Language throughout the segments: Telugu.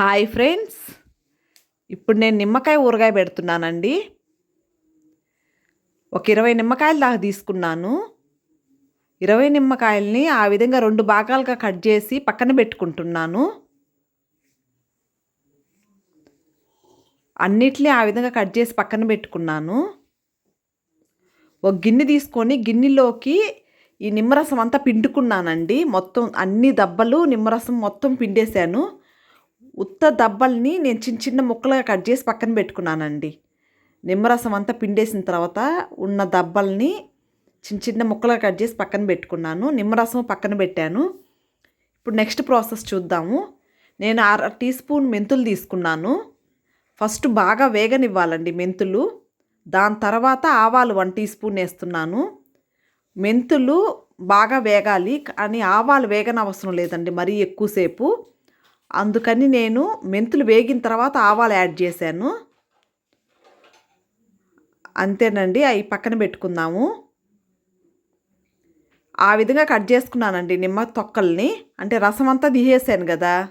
Hi friends. ఇప్పుడు నేను నిమ్మకాయ ఊరగాయ పెడుతున్నానండి. ఒక ఇరవై నిమ్మకాయలు దాకా తీసుకున్నాను. ఇరవై నిమ్మకాయల్ని ఆ విధంగా రెండు భాగాలుగా కట్ చేసి పక్కన పెట్టుకుంటున్నాను. అన్నిటినీ ఆ విధంగా కట్ చేసి పక్కన పెట్టుకున్నాను. ఒక గిన్నె తీసుకొని గిన్నెలోకి ఈ నిమ్మరసం అంతా పిండుకున్నానండి. మొత్తం అన్ని దబ్బలు నిమ్మరసం మొత్తం పిండేశాను. ఉత్త దబ్బల్ని నేను చిన్న చిన్న ముక్కలుగా కట్ చేసి పక్కన పెట్టుకున్నానండి. నిమ్మరసం అంతా పిండేసిన తర్వాత ఉన్న దబ్బల్ని చిన్న చిన్న ముక్కలుగా కట్ చేసి పక్కన పెట్టుకున్నాను. నిమ్మరసం పక్కన పెట్టాను. ఇప్పుడు నెక్స్ట్ ప్రాసెస్ చూద్దాము. నేను అర టీ స్పూన్ మెంతులు తీసుకున్నాను. ఫస్ట్ బాగా వేగనివ్వాలండి మెంతులు. దాని తర్వాత ఆవాలు వన్ టీ స్పూన్ వేస్తున్నాను. మెంతులు బాగా వేగాలి కానీ ఆవాలు వేగనవసరం లేదండి మరీ ఎక్కువసేపు. అందుకని నేను మెంతులు వేగిన తర్వాత ఆవాలు యాడ్ చేశాను. అంతేనండి అవి పక్కన పెట్టుకుందాము. ఆ విధంగా కట్ చేసుకున్నానండి నిమ్మ తొక్కల్ని. అంటే రసం అంతా తీసేసాను కదా.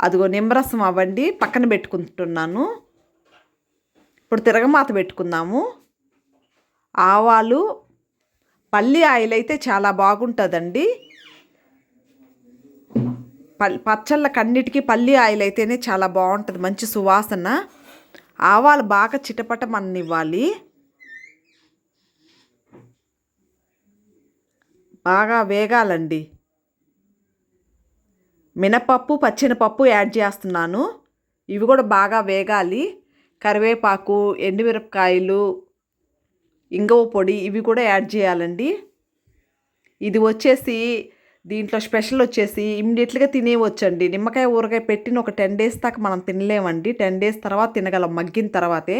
అదిగో నిమ్మరసం అవ్వండి పక్కన పెట్టుకుంటున్నాను. ఇప్పుడు తిరగమాత పెట్టుకుందాము. ఆవాలు పల్లి ఆయిల్ అయితే చాలా బాగుంటుందండి. పచ్చళ్ళ కన్నిటికీ పల్లి ఆయిల్ అయితేనే చాలా బాగుంటుంది మంచి సువాసన. ఆవాలు బాగా చిటపటమన్నివ్వాలి. బాగా వేగాలండి. మినపప్పు పచ్చినపప్పు యాడ్ చేస్తున్నాను. ఇవి కూడా బాగా వేగాలి. కరివేపాకు ఎండుమిరపకాయలు ఇంగవ పొడి ఇవి కూడా యాడ్ చేయాలండి. ఇది వచ్చేసి దీంట్లో స్పెషల్ వచ్చేసి ఇమ్మీడియట్గా తినేవచ్చండి నిమ్మకాయ ఊరగాయ పెట్టిన ఒక టెన్ డేస్ దాకా మనం తినలేమండి. టెన్ డేస్ తర్వాత తినగలం మగ్గిన తర్వాతే.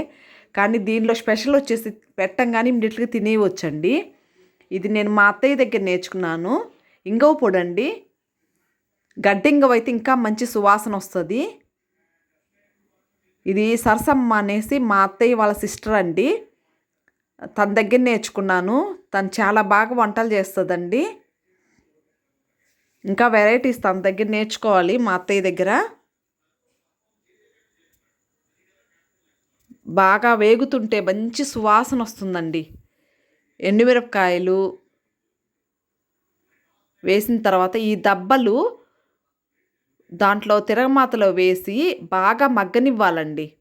కానీ దీనిలో స్పెషల్ వచ్చేసి పెట్టంగానే ఇమ్మీడియట్గా తినేయవచ్చండి ఇది నేను మా అత్తయ్య దగ్గర నేర్చుకున్నాను. ఇంగవ పొడి అండి గడ్డింగవ అయితే ఇంకా మంచి సువాసన వస్తుంది. ఇది సరసమ్మ అనేసి మా అత్తయ్య వాళ్ళ సిస్టర్ అండి. తన దగ్గర నేర్చుకున్నాను. తను చాలా బాగా వంటలు చేస్తుందండి. ఇంకా వెరైటీస్ తన దగ్గర నేర్చుకోవాలి మా అత్తయ్య దగ్గర. బాగా వేగుతుంటే మంచి సువాసన వస్తుందండి. ఎండుమిరపకాయలు వేసిన తర్వాత ఈ దబ్బలు దాంట్లో తిరగమాతలో వేసి బాగా మగ్గనివ్వాలండి.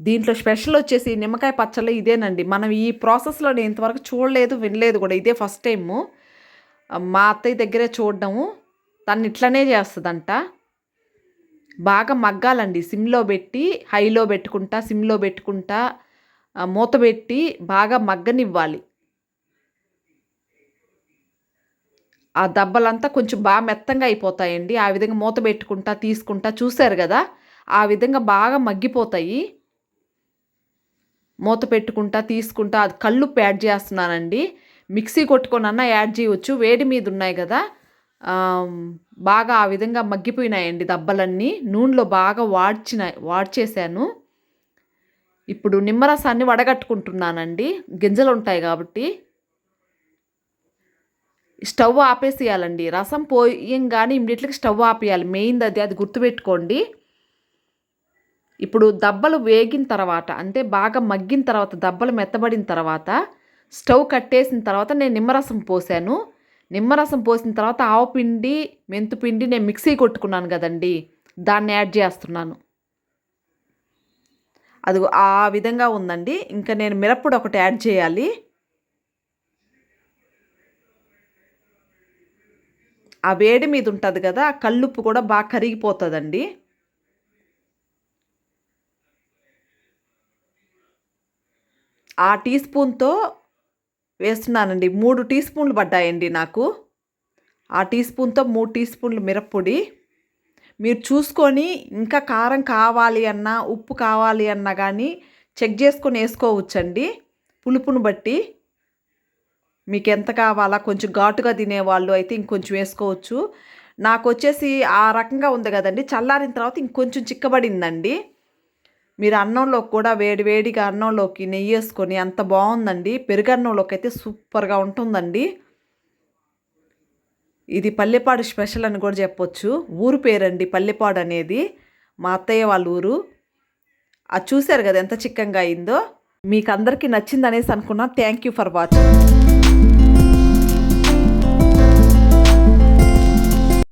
దీంట్లో స్పెషల్ వచ్చేసి నిమ్మకాయ పచ్చళ్ళు ఇదేనండి. మనం ఈ ప్రాసెస్లో నేను ఇంతవరకు చూడలేదు వినలేదు కూడా. ఇదే ఫస్ట్ టైము. మా అత్తయ్య దగ్గరే చూడడము. తను ఇట్లనే చేస్తుందంట. బాగా మగ్గాలండి. సిమ్లో పెట్టి హైలో పెట్టుకుంటా సిమ్లో పెట్టుకుంటా మూత పెట్టి బాగా మగ్గనివ్వాలి. ఆ దెబ్బలంతా కొంచెం బాగా మెత్తంగా అయిపోతాయండి. ఆ విధంగా మూత పెట్టుకుంటా తీసుకుంటా చూశారు కదా? ఆ విధంగా బాగా మగ్గిపోతాయి. మూత పెట్టుకుంటా తీసుకుంటా అది కళ్ళు ప్యాడ్ చేస్తున్నానండి. మిక్సీ కొట్టుకొనన్నా యాడ్ చేయవచ్చు వేడి మీద ఉన్నాయి కదా బాగా ఆ విధంగా మగ్గిపోయినాయండి దబ్బలన్నీ. నూనెలో బాగా వాడ్చిన వాడ్చేసాను ఇప్పుడు నిమ్మరసాన్ని వడగట్టుకుంటున్నానండి. గింజలు ఉంటాయి కాబట్టి. స్టవ్ ఆపేసేయాలండి. రసం పోయంగానే ఇమ్మీడియట్గా స్టవ్ ఆపేయాలి. మెయిన్ అది అది గుర్తుపెట్టుకోండి. ఇప్పుడు దబ్బలు వేగిన తర్వాత అంటే బాగా మగ్గిన తర్వాత దబ్బలు మెత్తబడిన తర్వాత స్టవ్ కట్టేసిన తర్వాత నేను నిమ్మరసం పోసాను. నిమ్మరసం పోసిన తర్వాత ఆవపిండి మెంతుపిండి నేను మిక్సీ కొట్టుకున్నాను కదండి. దాన్ని యాడ్ చేస్తున్నాను. అది ఆ విధంగా ఉందండి. ఇంకా నేను మిరప్పొడి ఒకటి యాడ్ చేయాలి. ఆ వేడి మీద ఉంటుంది కదా ఆ కల్లుప్పు కూడా బాగా కరిగిపోతుందండి. ఆ టీ స్పూన్తో వేస్తున్నానండి. మూడు టీ స్పూన్లు పడ్డాయండి నాకు. ఆ టీ స్పూన్తో మూడు టీ స్పూన్లు మిరప్పొడి. మీరు చూసుకొని ఇంకా కారం కావాలి అన్నా ఉప్పు కావాలి అన్నా కానీ చెక్ చేసుకొని వేసుకోవచ్చండి పులుపును బట్టి. మీకు ఎంత కావాలా కొంచెం ఘాటుగా తినేవాళ్ళు అయితే ఇంకొంచెం వేసుకోవచ్చు. నాకు వచ్చేసి ఆ రకంగా ఉంది కదండి. చల్లారిన తర్వాత ఇంకొంచెం చిక్కబడిందండి. మీరు అన్నంలోకి కూడా వేడి వేడిగా అన్నంలోకి నెయ్యి వేసుకొని అంత బాగుందండి. పెరుగన్నంలోకి అయితే సూపర్గా ఉంటుందండి. ఇది పల్లెపాడు స్పెషల్ అని కూడా చెప్పొచ్చు. ఊరు పేరండి పల్లెపాడు అనేది. మా అత్తయ్య వాళ్ళ ఊరు. అది చూశారు కదా ఎంత చిక్కంగా అయిందో? మీకు అందరికీ నచ్చిందనేసి అనుకున్నా థ్యాంక్ యూ ఫర్ వాచింగ్.